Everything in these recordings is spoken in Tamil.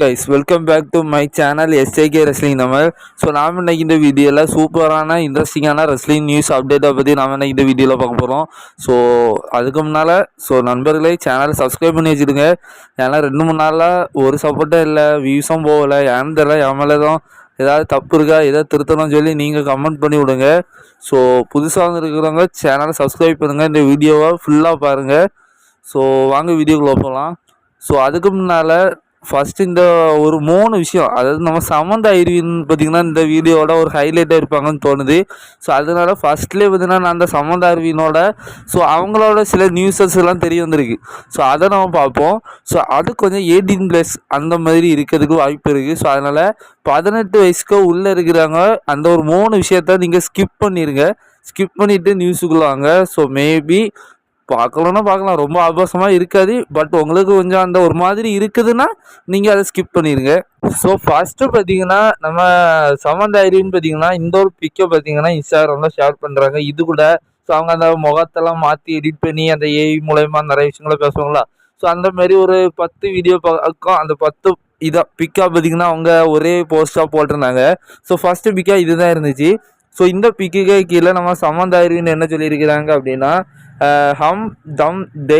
Guys welcome back to my channel SAK wrestling நம்ம ஸோ நாம் இன்னைக்கு இந்த வீடியோவில் சூப்பரான இன்ட்ரெஸ்டிங்கான ரெஸ்லிங் நியூஸ் அப்டேட்டை பற்றி நாம் இன்னைக்கு இந்த வீடியோவில் பார்க்க போகிறோம் ஸோ அதுக்கு முன்னால் ஸோ நண்பர்களே சேனலை சப்ஸ்கிரைப் பண்ணி வச்சுடுங்க. ஏன்னா ரெண்டு மூணு நாளாக ஒரு சப்போர்ட்டும் இல்லை வியூஸும் போகலை ஏன்னு தெரியல என் மேலே தான் ஏதாவது தப்பு இருக்கா எதாவது திருத்தணும்னு சொல்லி நீங்கள் கமெண்ட் பண்ணி விடுங்க. ஸோ புதுசாக வந்துருக்கிறவங்க சேனலை சப்ஸ்கிரைப் பண்ணுங்கள் இந்த வீடியோவை ஃபுல்லாக பாருங்கள் ஸோ வாங்க வீடியோக்குள்ளே போகலாம் ஸோ அதுக்கு முன்னால் ஃபஸ்ட்டு இந்த ஒரு மூணு விஷயம் அதாவது நம்ம சமந்த ஐரிவின் பார்த்திங்கன்னா இந்த வீடியோவோட ஒரு ஹைலைட்டாக இருப்பாங்கன்னு தோணுது. ஸோ அதனால் ஃபஸ்ட்லேயே பார்த்தீங்கன்னா நான் அந்த சமந்த அறிவினோட ஸோ அவங்களோட சில நியூஸஸ் எல்லாம் தெரிய வந்திருக்கு. ஸோ அதை நம்ம பார்ப்போம். ஸோ அது கொஞ்சம் எயிட்டீன் ப்ளஸ் அந்த மாதிரி இருக்கிறதுக்கு வாய்ப்பு இருக்குது ஸோ அதனால் பதினெட்டு வயசுக்கு உள்ளே இருக்கிறாங்க அந்த ஒரு மூணு விஷயத்த நீங்கள் ஸ்கிப் பண்ணிடுங்க ஸ்கிப் பண்ணிவிட்டு நியூஸுக்குள்ள வாங்க. ஸோ மேபி பார்க்கலன்னா பார்க்கலாம். ரொம்ப ஆபாசமாக இருக்காது. பட் உங்களுக்கு கொஞ்சம் அந்த ஒரு மாதிரி இருக்குதுன்னா நீங்கள் அதை ஸ்கிப் பண்ணிடுங்க ஸோ ஃபஸ்ட்டு பார்த்தீங்கன்னா நம்ம சமந்த ஐரின்னு பார்த்தீங்கன்னா இந்த ஒரு பிக்கை பார்த்தீங்கன்னா இன்ஸ்டாகிராமில் ஷேர் பண்ணுறாங்க இது கூட ஸோ அவங்க அந்த முகத்தெல்லாம் மாற்றி எடிட் பண்ணி அந்த ஏஐ மூலயமா நிறைய விஷயங்கள பேசுவாங்களா? ஸோ அந்த மாதிரி ஒரு பத்து வீடியோ பக்கம் அந்த பத்து இதாக பிக்கா பார்த்தீங்கன்னா அவங்க ஒரே போஸ்ட்டாக போட்டிருந்தாங்க. ஸோ ஃபஸ்ட்டு பிக்காக இதுதான் இருந்துச்சு. ஸோ இந்த பிக்குக்கே கீழே நம்ம சமந்த ஐரின்னு என்ன சொல்லியிருக்கிறாங்க அப்படின்னா ஹம் தம் டே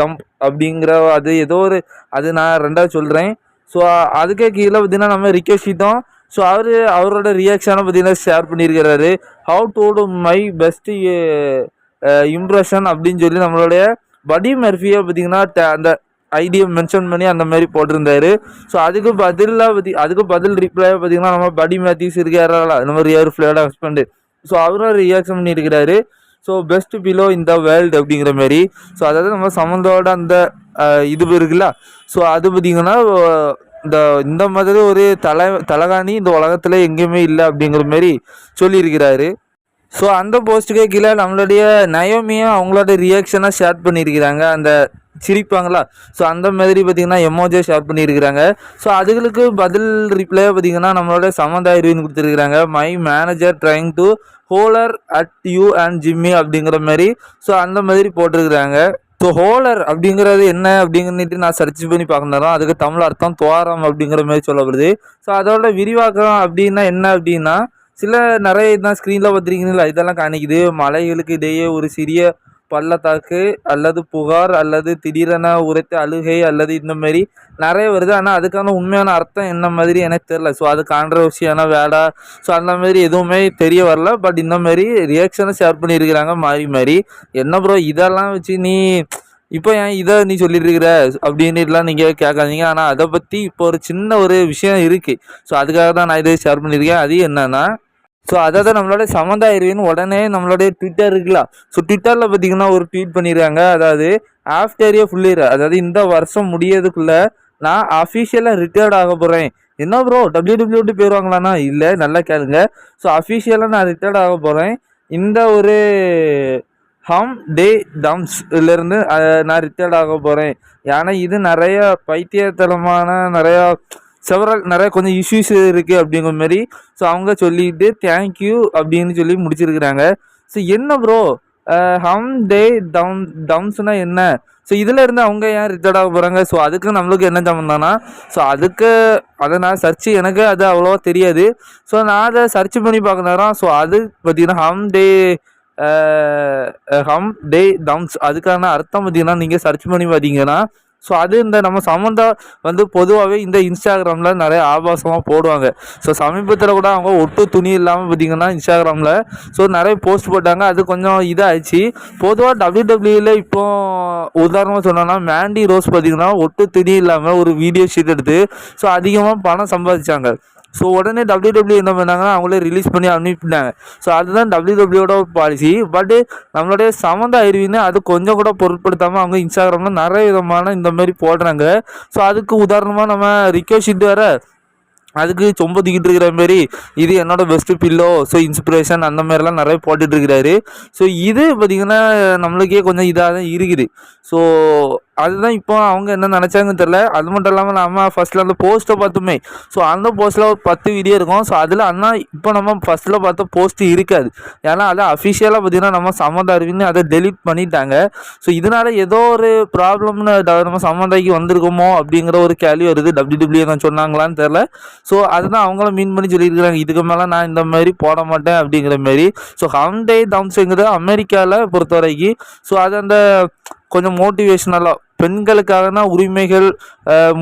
தம் அப்படிங்கிற அது ஏதோ ஒரு அது நான் ரெண்டாவது சொல்கிறேன் ஸோ அதுக்கே கீழே பார்த்தீங்கன்னா நம்ம ரிக்வெஸ்டிட்டோம் ஸோ அவர் அவரோட ரியாக்ஷனை பார்த்தீங்கன்னா ஷேர் பண்ணியிருக்கிறாரு. How to my best impression அப்படின்னு சொல்லி நம்மளுடைய படி மெர்ஃபியை பார்த்தீங்கன்னா அந்த ஐடியை மென்ஷன் பண்ணி அந்த மாதிரி போட்டிருந்தாரு. ஸோ அதுக்கு பதிலாக பற்றி அதுக்கு பதில் ரிப்ளை பார்த்தீங்கன்னா நம்ம படி மேத்யூஸ் இருக்காரா நம்ம ரியர் ஃபிளேட ஹஸ்பண்டு ஸோ அவரும் ரியாக்ஷன் பண்ணியிருக்கிறாரு. ஸோ பெஸ்ட் பிலோ இந்த வேர்ல்டு அப்படிங்கிற மாதிரி. ஸோ அதாவது நம்ம சம்மந்தோட அந்த இது இருக்குல்ல? ஸோ அது பார்த்திங்கன்னா இந்த இந்த மாதிரி ஒரு தலை தலகாணி இந்த உலகத்தில் எங்கேயுமே இல்லை அப்படிங்கிற மாதிரி சொல்லியிருக்கிறாரு. ஸோ அந்த போஸ்ட்டுக்கே கீழே நம்மளுடைய நயோமியும் அவங்களோட ரியாக்ஷனாக ஷேர் பண்ணியிருக்கிறாங்க. அந்த சிரிப்பாங்களா? ஸோ அந்த மாதிரி பார்த்திங்கன்னா எமோஜியை ஷேர் பண்ணியிருக்கிறாங்க. ஸோ அதுகளுக்கு பதில் ரிப்ளை பார்த்திங்கன்னா நம்மளோட சமந்தாயிருவின்னு கொடுத்துருக்குறாங்க. My manager trying to holler at you and Jimmy அப்படிங்கிற மாதிரி. ஸோ அந்த மாதிரி போட்டிருக்கிறாங்க. ஸோ ஹோலர் அப்படிங்கிறது என்ன அப்படிங்கிறது நான் சர்ச் பண்ணி பார்க்கணும் அதுக்கு தமிழ் அர்த்தம் துவாரம் அப்படிங்கிற மாதிரி சொல்லப்படுது. ஸோ அதோட விரிவாக்கம் அப்படின்னா என்ன அப்படின்னா சில நிறைய இதான் ஸ்க்ரீனில் பார்த்துருக்கீங்களா இதெல்லாம் காணிக்குது. மலைகளுக்கு இடையே ஒரு சிறிய பள்ளத்தாக்கு அல்லது புகார் அல்லது திடீரென உரைத்த அழுகை அல்லது இந்த மாதிரி நிறைய வருது. ஆனால் அதுக்கான உண்மையான அர்த்தம் என்ன மாதிரி எனக்கு தெரில ஸோ அது கான்ட்ரவர்சியான வேடா. ஸோ அந்த மாதிரி எதுவுமே தெரிய வரல. பட் இந்த மாதிரி ரியாக்ஷனை ஷேர் பண்ணியிருக்கிறாங்க மாறி மாறி. என்ன ப்ரோ இதெல்லாம் வச்சு நீ இப்போ ஏன் இதை நீ சொல்லியிருக்கிற அப்படின்னுலாம் நீங்கள் கேட்காதீங்க. ஆனால் அதை பற்றி இப்போ ஒரு சின்ன ஒரு விஷயம் இருக்குது ஸோ அதுக்காக தான் நான் இதை ஷேர் பண்ணியிருக்கேன். அது என்னென்னா ஸோ அதாவது நம்மளோட சமந்தா உடனே நம்மளுடைய ட்விட்டர் இருக்குல்ல. ஸோ ட்விட்டரில் பார்த்தீங்கன்னா ஒரு ட்வீட் பண்ணியிருக்காங்க அதாவது ஆஃப்டர் ஏ ஃபுல் இயர் அதாவது இந்த வருஷம் முடியறதுக்குள்ளே நான் அஃபீஷியலாக ரிட்டையர்ட் ஆக போகிறேன் என்ன ப்ரோ டபிள்யூ டபிள்யூடி போயிடுவாங்களாண்ணா இல்லை நல்லா கேளுங்க. ஸோ அஃபீஷியலாக நான் ரிட்டையர்ட் ஆக போகிறேன் இந்த ஒரு ஹம் டே தம்ஸ்லேருந்து நான் ரிட்டையர்ட் ஆக போகிறேன் ஏன்னா இது நிறைய பைத்தியத்தனமான நிறையா செவரல் நிறைய கொஞ்சம் இஷ்யூஸ் இருக்குது அப்படிங்கிற மாதிரி. ஸோ அவங்க சொல்லிட்டு தேங்க்யூ அப்படின்னு சொல்லி முடிச்சிருக்கிறாங்க. ஸோ என்ன ப்ரோ ஹம் டே டவுன் டவுன்ஸ்னால் என்ன? ஸோ இதில் இருந்து அவங்க ஏன் ரிட்டர்ட் ஆக போகிறாங்க ஸோ அதுக்கு நம்மளுக்கு என்ன சம்மந்தானா ஸோ அதுக்கு அதை நான் சர்ச்சு எனக்கு அது அவ்வளோவா தெரியாது. ஸோ நான் அதை சர்ச் பண்ணி பார்க்குறேன் ஸோ அது பார்த்தீங்கன்னா ஹம் டே ஹம் டே டவுன்ஸ் அதுக்கான அர்த்தம் பார்த்தீங்கன்னா நீங்கள் சர்ச் பண்ணி பார்த்தீங்கன்னா ஸோ அது இந்த நம்ம சம்மந்தா வந்து பொதுவாகவே இந்த இன்ஸ்டாகிராமில் நிறைய ஆபாசமாக போடுவாங்க. ஸோ சமீபத்தில் கூட அவங்க ஒட்டு துணி இல்லாமல் பார்த்தீங்கன்னா இன்ஸ்டாகிராமில் ஸோ நிறைய போஸ்ட் போட்டாங்க. அது கொஞ்சம் இதாகிடுச்சு பொதுவாக டபிள்யூ டபிள்யூவில் இப்போ உதாரணமாக சொன்னோன்னா மேண்டி ரோஸ் பார்த்திங்கன்னா ஒட்டு துணி இல்லாமல் ஒரு வீடியோ ஷீட் எடுத்து ஸோ அதிகமாக பணம் சம்பாதிச்சாங்க. ஸோ உடனே டபிள்யூ டபிள்யூ என்ன பண்ணாங்கன்னா அவங்களே ரிலீஸ் பண்ணி அனுப்பிட்டாங்க. ஸோ அதுதான் டபிள்யூ டபிள்யூட பாலிசி பட்டு நம்மளுடைய சமந்த அறிவின்னு அது கொஞ்சம் கூட பொருட்படுத்தாமல் அவங்க இன்ஸ்டாகிராமில் நிறைய விதமான இந்த மாதிரி போடுறாங்க. ஸோ அதுக்கு உதாரணமாக நம்ம ரிக்வஸ்ட் வேற அதுக்கு சொம்பதிக்கிட்டு இருக்கிற மாரி இது என்னோட பெஸ்ட்டு பில்லோ ஸோ இன்ஸ்பிரேஷன் அந்த மாதிரிலாம் நிறைய போட்டுட்ருக்கிறாரு ஸோ இது பார்த்திங்கன்னா நம்மளுக்கே கொஞ்சம் இதாக தான் இருக்குது. ஸோ அதுதான் இப்போ அவங்க என்ன நினச்சாங்கன்னு தெரில அது மட்டும் இல்லாமல் நம்ம ஃபஸ்ட்டில் அந்த போஸ்ட்டை பார்த்துமே. ஸோ அந்த போஸ்ட்டில் ஒரு பத்து வீடியோ இருக்கும். ஸோ அதில் அண்ணா இப்போ நம்ம ஃபஸ்ட்டில் பார்த்த போஸ்ட் இருக்காது. ஏன்னா அதை அஃபிஷியலாக பார்த்தீங்கன்னா நம்ம சம்மந்த அறிவின்னு அதை டெலீட் பண்ணிட்டாங்க. ஸோ இதனால ஏதோ ஒரு ப்ராப்ளம்னு நம்ம சம்மந்தாக்கி வந்திருக்கோமோ அப்படிங்கிற ஒரு கேள்வி வருது. டபிள்யூ டபிள்யூ சொன்னாங்களான்னு தெரில ஸோ அதுதான் அவங்களும் மீன் பண்ணி சொல்லியிருக்கிறாங்க. இதுக்கு மேலே நான் இந்த மாதிரி போட மாட்டேன் அப்படிங்கிற மாதிரி. ஸோ ஹம்டே தம்ஸுங்கிறது அமெரிக்காவில் பொறுத்த வரைக்கும் ஸோ அது அந்த கொஞ்சம் மோட்டிவேஷ்னலாக பெண்களுக்காகனா உரிமைகள்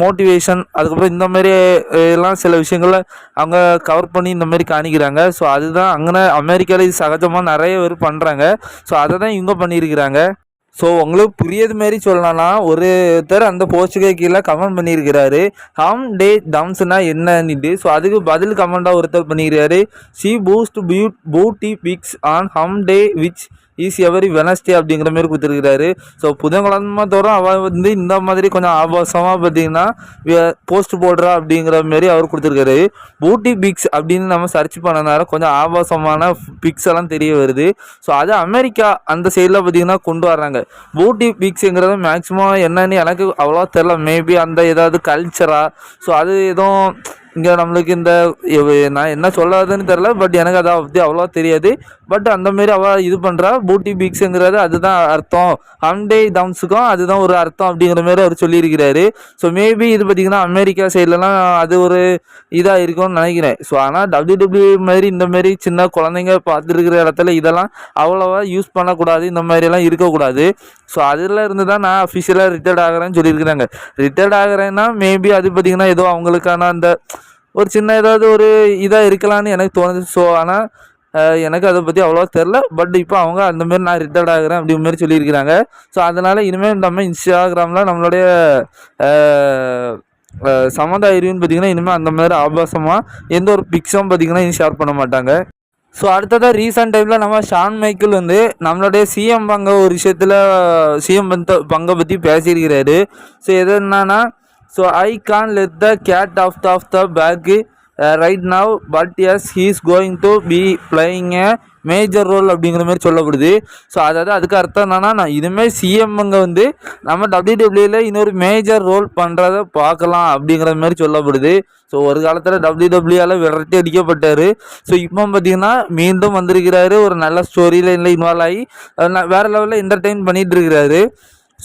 மோட்டிவேஷன் அதுக்கப்புறம் இந்த மாதிரி எல்லாம் சில விஷயங்களை அவங்க கவர் பண்ணி இந்த மாதிரி காணிக்கிறாங்க. ஸோ அதுதான் அங்கே அமெரிக்காவில் இது சகஜமாக நிறைய பேர் பண்ணுறாங்க ஸோ அதை தான் இவங்க பண்ணியிருக்கிறாங்க ஸோ உங்களுக்கு புரியது மாரி சொல்லலாம்னா ஒருத்தர் அந்த போஸ்ட்டுக்கு கீழே கமெண்ட் பண்ணியிருக்கிறாரு ஹம் டே டம்ஸ்னா என்னன்னுட்டு ஸோ அதுக்கு பதில் கமெண்டாக ஒருத்தர் பண்ணியிருக்காரு see boost beaut beauty fix on hump day which is every Wednesday அப்படிங்கிற மாதிரி கொடுத்துருக்கிறாரு. ஸோ புதன்கிழமை தோறும் அவர் வந்து இந்த மாதிரி கொஞ்சம் ஆபாசமாக பார்த்தீங்கன்னா போஸ்ட் போடுறா அப்படிங்கிற மாதிரி அவர் கொடுத்துருக்காரு. பூட்டி பிக்ஸ் அப்படின்னு நம்ம சர்ச் பண்ணனால கொஞ்சம் ஆபாசமான பிக்ஸ் எல்லாம் தெரிய வருது. ஸோ அது அமெரிக்கா அந்த சைடில் பார்த்தீங்கன்னா கொண்டு வர்றாங்க. பூட்டி பிக்ஸுங்கிறது மேக்ஸிமம் என்னன்னு எனக்கு அவ்வளோ தெரில மேபி அந்த ஏதாவது கல்ச்சரா ஸோ அது எதுவும் இங்கே நம்மளுக்கு இந்த நான் என்ன சொல்லாதுன்னு தெரில பட் எனக்கு அதை பற்றி அவ்வளோ தெரியாது. பட் அந்த மாரி அவள் இது பண்ணுறா பூட்டி பீக்ஸுங்கிறது அதுதான் அர்த்தம். ஹம்டே தம்ஸுக்கும் அதுதான் ஒரு அர்த்தம் அப்படிங்கிற மாதிரி அவர் சொல்லியிருக்கிறாரு. ஸோ மேபி இது பார்த்திங்கன்னா அமெரிக்கா சைட்லலாம் அது ஒரு இதாக இருக்கும்னு நினைக்கிறேன். ஸோ ஆனால் டபிள்யூ டபிள்யூ மாதிரி இந்த மாதிரி சின்ன குழந்தைங்க பார்த்துருக்கிற இடத்துல இதெல்லாம் அவ்வளோவா யூஸ் பண்ணக்கூடாது இந்த மாதிரியெல்லாம் இருக்கக்கூடாது. ஸோ அதில் இருந்து தான் நான் அஃபிஷியலாக ரிட்டையர்ட் ஆகிறேன்னு சொல்லியிருக்கிறாங்க. ரிட்டையர்ட் ஆகிறேன்னா மேபி அது பார்த்திங்கன்னா ஏதோ அவங்களுக்கான அந்த ஒரு சின்ன ஏதாவது ஒரு இதாக இருக்கலாம்னு எனக்கு தோணுது. ஸோ ஆனால் எனக்கு அதை பற்றி அவ்வளோவா தெரில பட் இப்போ அவங்க அந்தமாரி நான் ரிட்டர்ட் ஆகிறேன் அப்படி மாரி சொல்லியிருக்கிறாங்க. ஸோ அதனால் இனிமேல் நம்ம இன்ஸ்டாகிராமில் நம்மளுடைய அஹ், அறிவுன்னு பார்த்தீங்கன்னா இனிமேல் அந்த மாதிரி ஆபாசமாக எந்த ஒரு பிக்ஸும் பார்த்தீங்கன்னா இனி ஷேர் பண்ண மாட்டாங்க. ஸோ அடுத்ததாக ரீசெண்ட் டைமில் நம்ம ஷான் மைக்கிள் வந்து நம்மளுடைய சிஎம் பங்கு ஒரு விஷயத்தில் சிஎம் பந்த பங்கை பற்றி பேசியிருக்கிறாரு. ஸோ எது என்னன்னா so I can let the cat off the off the bag right now but yes he is going to be playing a major role அப்படிங்கிற மாதிரி சொல்லப்படுது. ஸோ அதாவது அதுக்கு அர்த்தம் என்னன்னா நான் இனிமேல் சிஎம்ங்க வந்து நம்ம டபிள்யூடபிள்யூல இன்னொரு மேஜர் ரோல் பண்ணுறத பார்க்கலாம் அப்படிங்கிற மாதிரி சொல்லப்படுது. ஸோ ஒரு காலத்தில் டபிள்யூடபிள்யூஆல விரட்டி அடிக்கப்பட்டார். ஸோ இப்போ பார்த்தீங்கன்னா மீண்டும் வந்திருக்கிறாரு. ஒரு நல்ல ஸ்டோரி லைனில் இன்வால்வ் ஆகி வேறு வேற லெவலில் என்டர்டெயின் பண்ணிகிட்டு இருக்கிறாரு.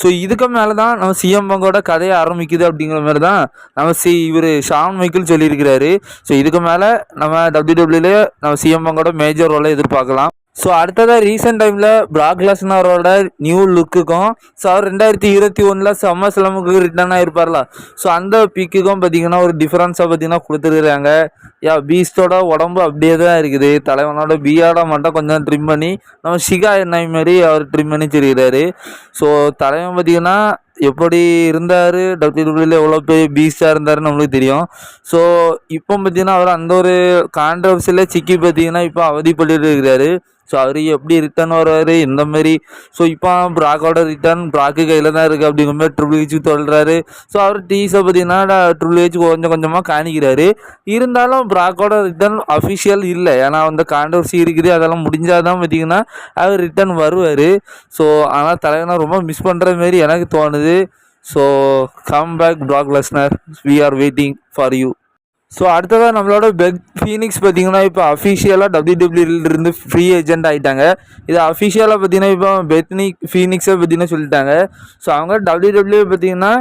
ஸோ இதுக்கு மேலே தான் நம்ம சிஎம் பங்கோட கதையை ஆரம்பிக்குது அப்படிங்கிற மாதிரி தான் நம்ம சி இவர் ஷான் மைக்கிள் சொல்லியிருக்கிறாரு. ஸோ இதுக்கு மேலே நம்ம டபிள்யூடபிள்யூல நம்ம சிஎம் பங்கோட மேஜர் ரோலை எதிர்பார்க்கலாம். ஸோ அடுத்ததாக ரீசெண்ட் டைமில் பிராக் லெஸ்னரோட நியூ லுக்குக்கும் ஸோ அவர் ரெண்டாயிரத்தி இருபத்தி ஒன்றில் செம்ம சிலமுக்கு ரிட்டர்ன் ஆகிருப்பார்ல ஸோ அந்த பிக்குக்கும் பார்த்தீங்கன்னா ஒரு டிஃப்ரென்ஸாக பார்த்தீங்கன்னா கொடுத்துருக்குறாங்க யா பீஸ்டோட உடம்பு அப்படியே தான் இருக்குது. தலைவனோட பியாட மட்டும் கொஞ்சம் ட்ரிம் பண்ணி நம்ம ஷிகா எண்ணெய் மாதிரி அவர் ட்ரிம் பண்ணி வச்சிருக்கிறாரு ஸோ தலைவன் பார்த்தீங்கன்னா எப்படி இருந்தார் டபிள்யூடபிள்யூல எவ்வளோ பெரிய பீஸ்டாக இருந்தாருன்னு நம்மளுக்கு தெரியும். ஸோ இப்போ பார்த்தீங்கன்னா அவர் அந்த ஒரு கான்ட்ரவர்சியில் சிக்கி பார்த்தீங்கன்னா இப்போ அவதிப்பட்டு இருக்கிறாரு. ஸோ அவர் எப்படி ரிட்டர்ன் வருவார் இந்த மாதிரி ஸோ இப்போ ப்ராக்கோட ரிட்டர்ன் ப்ராக்கு கையில் தான் இருக்குது அப்படிங்கிற மாதிரி ட்ரிபிள் ஹெச் சொல்கிறாரு ஸோ அவர் டீஸை பார்த்தீங்கன்னா ட்ரிபிள் ஹெச் கொஞ்சம் கொஞ்சமாக காணிக்கிறாரு. இருந்தாலும் ப்ராக்கோட ரிட்டர்ன் அஃபிஷியல் இல்லை. ஏன்னா அந்த கான்ட்ரவர்சி இருக்குது. அதெல்லாம் முடிஞ்சால் தான் பார்த்தீங்கன்னா அவர் ரிட்டர்ன் வருவார். ஸோ ஆனால் தலைவனை ரொம்ப மிஸ் பண்ணுற மாரி எனக்கு தோணுது. So come back Brock Lesnar we are waiting for you so அடுத்ததாக நம்மளோட பெக் ஃபீனிக்ஸ் பார்த்தீங்கன்னா இப்போ அஃபிஷியலாக டபிள்யூடபிள்யூலிருந்து ஃப்ரீ ஏஜென்ட் ஆகிட்டாங்க இது அஃபிஷியலாக பார்த்தீங்கன்னா இப்போ பெத்னிக் ஃபீனிக்ஸை பார்த்தீங்கன்னா சொல்லிட்டாங்க. ஸோ அவங்க டபிள்யூடபிள்யூ பார்த்தீங்கன்னா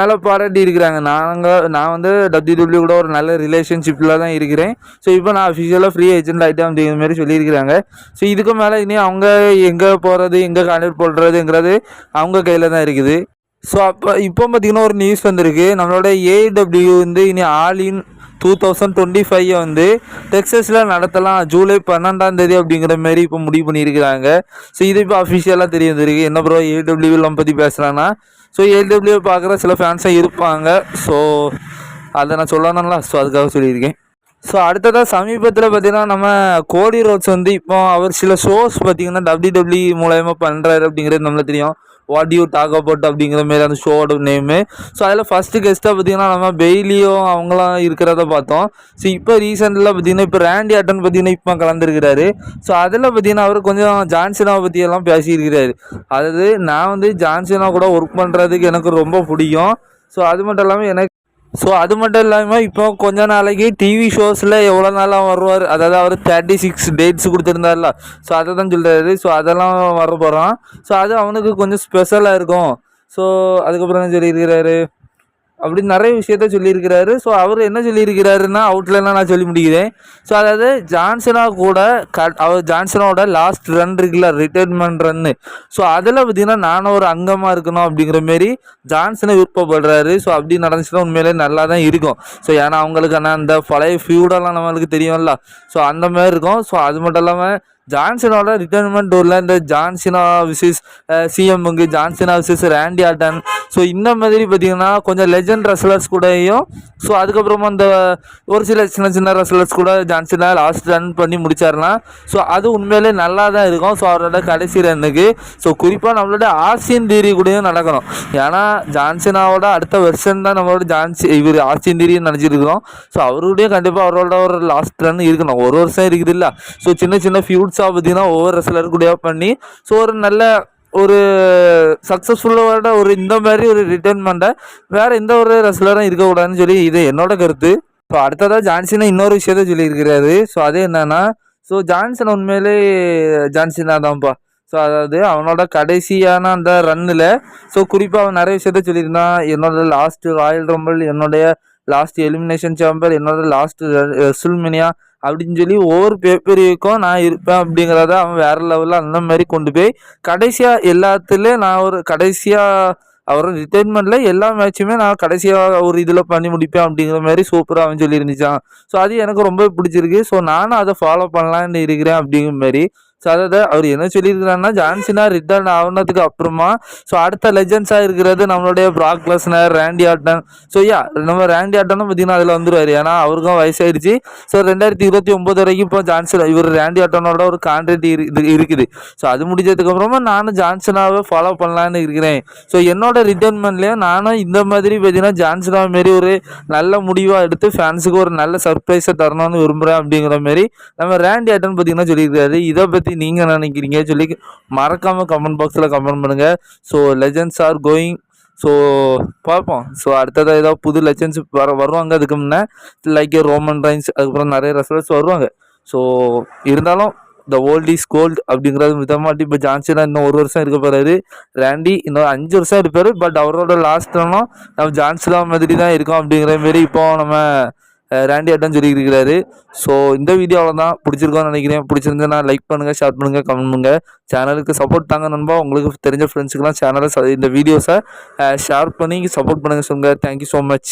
நல்லா பாராட்டி இருக்கிறாங்க. நாங்கள் நான் வந்து டபிள்யூடபிள்யூ கூட ஒரு நல்ல ரிலேஷன்ஷிப்பில் தான் இருக்கிறேன். ஸோ இப்போ நான் அஃபிஷியலாக ஃப்ரீ ஏஜென்ட் ஆகிட்டேன் அப்படிங்கிற மாதிரி சொல்லியிருக்கிறாங்க. ஸோ இதுக்கு மேலே இனி அவங்க எங்கே போகிறது எங்கே கான்டாக்ட் போடுறதுங்கிறது அவங்க கையில் தான் இருக்குது. ஸோ அப்போ இப்போ பார்த்தீங்கன்னா ஒரு நியூஸ் வந்திருக்கு. நம்மளோட ஏடபிள்யூ வந்து இனி all in two thousand twenty five வந்து டெக்ஸஸில் நடத்தலாம். ஜூலை பன்னெண்டாம் தேதி அப்படிங்கிற மாதிரி இப்போ முடிவு பண்ணியிருக்கிறாங்க. ஸோ இது இப்போ அஃபிஷியலாக தெரிய வந்திருக்கு. என்ன ப்ரோ ஏடபிள்யூலாம் பற்றி பேசுகிறான்னா ஸோ ஏடபிள்யூ பார்க்குற சில ஃபேன்ஸாக இருப்பாங்க. ஸோ அதை நான் சொல்லணும்ல. ஸோ அதுக்காக சொல்லியிருக்கேன். ஸோ அடுத்ததாக சமீபத்தில் பார்த்தீங்கன்னா நம்ம கோடி ரோட்ஸ் வந்து இப்போ அவர் சில ஷோஸ் பார்த்தீங்கன்னா டபிள்யூ டபிள்யூ மூலயமா பண்ணுறாரு அப்படிங்கிறது நம்மளுக்கு தெரியும். வாட் யூ டாக் அபவுட் அப்படிங்கிற மாரி அந்த ஷோட நேமு ஸோ அதில் ஃபஸ்ட்டு கெஸ்ட்டாக பார்த்தீங்கன்னா நம்ம பெய்லியும் அவங்களாம் இருக்கிறத பார்த்தோம். ஸோ இப்போ ரீசெண்டில் பார்த்தீங்கன்னா இப்போ ரேண்டி ஆட்டன் பார்த்தீங்கன்னா இப்போ கலந்துருக்கிறாரு. ஸோ அதில் பார்த்தீங்கன்னா அவர் கொஞ்சம் ஜான்சனாவை பற்றியெல்லாம் பேசியிருக்கிறாரு. அதாவது நான் வந்து ஜான்சனா கூட ஒர்க் பண்ணுறதுக்கு எனக்கு ரொம்ப பிடிக்கும். ஸோ அது மட்டும் இல்லாமல் எனக்கு ஸோ அது மட்டும் இல்லாமல் இப்போ கொஞ்ச நாளைக்கு டிவி ஷோஸில் எவ்வளோ நாளாக வருவார்? அதாவது அவர் தேர்ட்டி சிக்ஸ் டேட்ஸ் கொடுத்துருந்தார்ல. ஸோ அதை தான் சொல்கிறாரு ஸோ அதெல்லாம் வர போகிறான் ஸோ அது அவனுக்கு கொஞ்சம் ஸ்பெஷலாக இருக்கும். ஸோ அதுக்கப்புறம் என்ன சொல்லியிருக்கிறாரு? அப்படி நிறைய விஷயத்த சொல்லியிருக்கிறாரு. ஸோ அவர் என்ன சொல்லியிருக்கிறாருன்னா அவுட்லைனாக நான் சொல்லி முடிக்கிறேன். ஸோ அதாவது ஜான்சனா கூட க அவர் ஜான்சனோட லாஸ்ட் ரன் இருக்குல்ல ரிட்டைர்மெண்ட் ரன்னு ஸோ அதில் பார்த்தீங்கன்னா நானும் ஒரு அங்கமாக இருக்கணும் அப்படிங்கிற மாரி ஜான்சனை விருப்பப்படுறாரு. ஸோ அப்படி நடந்துச்சுன்னா உண்மையிலே நல்லா தான் இருக்கும். ஸோ ஏன்னா ஆனால் அந்த பழைய ஃபியூடெல்லாம் நம்மளுக்கு தெரியும்ல. ஸோ அந்த மாதிரி இருக்கும். ஸோ அது மட்டும் இல்லாமல் ஜான்சனோட ரிட்டைர்மெண்ட் டூரில் இந்த John Cena versus சிஎம்முங்கு John Cena versus Randy Orton so இந்த மாதிரி பார்த்தீங்கன்னா கொஞ்சம் லெஜண்ட் ரெஸ்லர்ஸ் கூடயும் ஸோ அதுக்கப்புறமா அந்த ஒரு சில சின்ன சின்ன ரெஸ்லர்ஸ் கூட ஜான்சினா லாஸ்ட் ரன் பண்ணி முடிச்சாருனா ஸோ அது உண்மையிலே நல்லா தான் இருக்கும். ஸோ அவரோட கடைசி ரன்னுக்கு ஸோ குறிப்பாக நம்மளோட ஆசியன் தீரி கூடயும் நடக்கணும். ஏன்னா ஜான்சினாவோட அடுத்த வெர்ஷன் தான் நம்மளோட ஜான்சி இவர் ஆசியன் தீரின்னு நினச்சிருக்கிறோம் ஸோ அவருடைய கண்டிப்பாக அவரோட ஒரு லாஸ்ட் ரன் இருக்கணும். ஒரு வருஷம் இருக்குது இல்லை. ஸோ சின்ன சின்ன ஃபியூட்ஸாக பார்த்தீங்கன்னா ஒவ்வொரு ரெஸ்லர் கூடயா பண்ணி ஸோ ஒரு நல்ல ஒரு சக்ஸஸ்ஃபுல்லோட ஒரு இந்த மாதிரி ஒரு ரிட்டர்ன்மெண்ட்டை வேறு எந்த ஒரு ரெஸ்லரும் இருக்கக்கூடாதுன்னு சொல்லி இது என்னோட கருத்து. ஸோ அடுத்ததாக ஜான்சினா இன்னொரு விஷயத்த சொல்லியிருக்கிறாரு. ஸோ அது என்னன்னா ஸோ ஜான்சன் உண்மையிலே ஜான்சினா தான்ப்பா. ஸோ அதாவது அவனோட கடைசியான அந்த ரன்னில் ஸோ குறிப்பாக அவன் நிறைய விஷயத்த சொல்லியிருந்தான். என்னோட லாஸ்ட் ராயல் ரம்பிள் என்னுடைய லாஸ்ட் எலிமினேஷன் சாம்பர் என்னோட லாஸ்ட் ரெசுல்மினியா அப்படின்னு சொல்லி ஒவ்வொரு பேப்பரிக்கும் நான் இருப்பேன் அப்படிங்கிறத அவன் வேற லெவலில் அந்த மாதிரி கொண்டு போய் கடைசியாக எல்லாத்துலேயும் நான் ஒரு கடைசியாக அவர் ரிட்டைர்மெண்ட்டில் எல்லா மேட்சுமே நான் கடைசியாக ஒரு இதில் பண்ணி முடிப்பேன் அப்படிங்கிற மாதிரி சூப்பராக அவன் சொல்லியிருந்துச்சான் ஸோ அது எனக்கு ரொம்ப பிடிச்சிருக்கு. ஸோ நானும் அதை ஃபாலோ பண்ணலான்னு இருக்கிறேன் அப்படிங்கிற மாதிரி ஸோ அதாவது அவர் என்ன சொல்லியிருக்கிறாருன்னா ஜான்சினா ரிட்டர்ன் ஆனதுக்கு அப்புறமா ஸோ அடுத்த லெஜண்ட்ஸாக இருக்கிறது நம்மளுடைய Brock Lesnar Randy Orton so yeah நம்ம ரேண்டி ஆட்டனும் பார்த்தீங்கன்னா அதில் வந்துருவார். ஏன்னா அவருக்கும் வயசாயிடுச்சு. ஸோ ரெண்டாயிரத்தி இருபத்தி ஒம்பது வரைக்கும் இப்போ ஜான்சன் இவர் ரேண்டி ஆட்டனோட ஒரு கான்ட்ராக்ட் இரு இருக்குது. ஸோ அது முடிஞ்சதுக்கு அப்புறமா நானும் ஜான்சனாவே ஃபாலோ பண்ணலான்னு இருக்கிறேன். ஸோ என்னோட ரிட்டர்ன்மெண்ட்லேயும் நானும் இந்த மாதிரி பார்த்தீங்கன்னா ஜான்சனா மாரி ஒரு நல்ல முடிவாக எடுத்து ஃபேன்ஸுக்கு ஒரு நல்ல சர்ப்ரைஸை தரணும்னு விரும்புகிறேன் அப்படிங்கிற மாதிரி நம்ம ரேண்டி ஆட்டன் பார்த்தீங்கன்னா சொல்லியிருக்காரு. இதை பற்றி பற்றி நீங்கள் நினைக்கிறீங்க சொல்லி மறக்காமல் கமெண்ட் பாக்ஸில் கமெண்ட் பண்ணுங்கள் so legends are going so பார்ப்போம். ஸோ அடுத்ததாக ஏதாவது புது லெஜண்ட்ஸ் வர வருவாங்க. அதுக்கு முன்னே லைக் ரோமன் ரைன்ஸ் அதுக்கப்புறம் நிறைய ரெசல்ட்ஸ் வருவாங்க. ஸோ இருந்தாலும் த ஓல்ட் இஸ் கோல்டு அப்படிங்கிறது விதமாட்டி இப்போ ஜான்சனா இன்னும் ஒரு வருஷம் இருக்க போகிறாரு ரேண்டி இன்னும் அஞ்சு வருஷம் இருப்பார். பட் அவரோட லாஸ்ட்லாம் நம்ம ஜான்சனா மாதிரி தான் இருக்கோம் அப்படிங்கிற மாரி இப்போ நம்ம ரேண்டி அட்டன் சொல்லியிருக்கிறாரு. ஸோ இந்த வீடியோ அவ்வளோதான் பிடிச்சிருக்கோன்னு நினைக்கிறேன். பிடிச்சிருந்தா லைக் பண்ணுங்கள் ஷேர் பண்ணுங்கள் கமெண்ட் பண்ணுங்கள் சேனலுக்கு சப்போர்ட் தாங்க நண்பா. உங்களுக்கு தெரிஞ்ச ஃப்ரெண்ட்ஸுக்கெலாம் சேனலை இந்த வீடியோஸை ஷேர் பண்ணி சப்போர்ட் பண்ணுங்கள் சொல்லுங்கள் தேங்க்யூ ஸோ மச்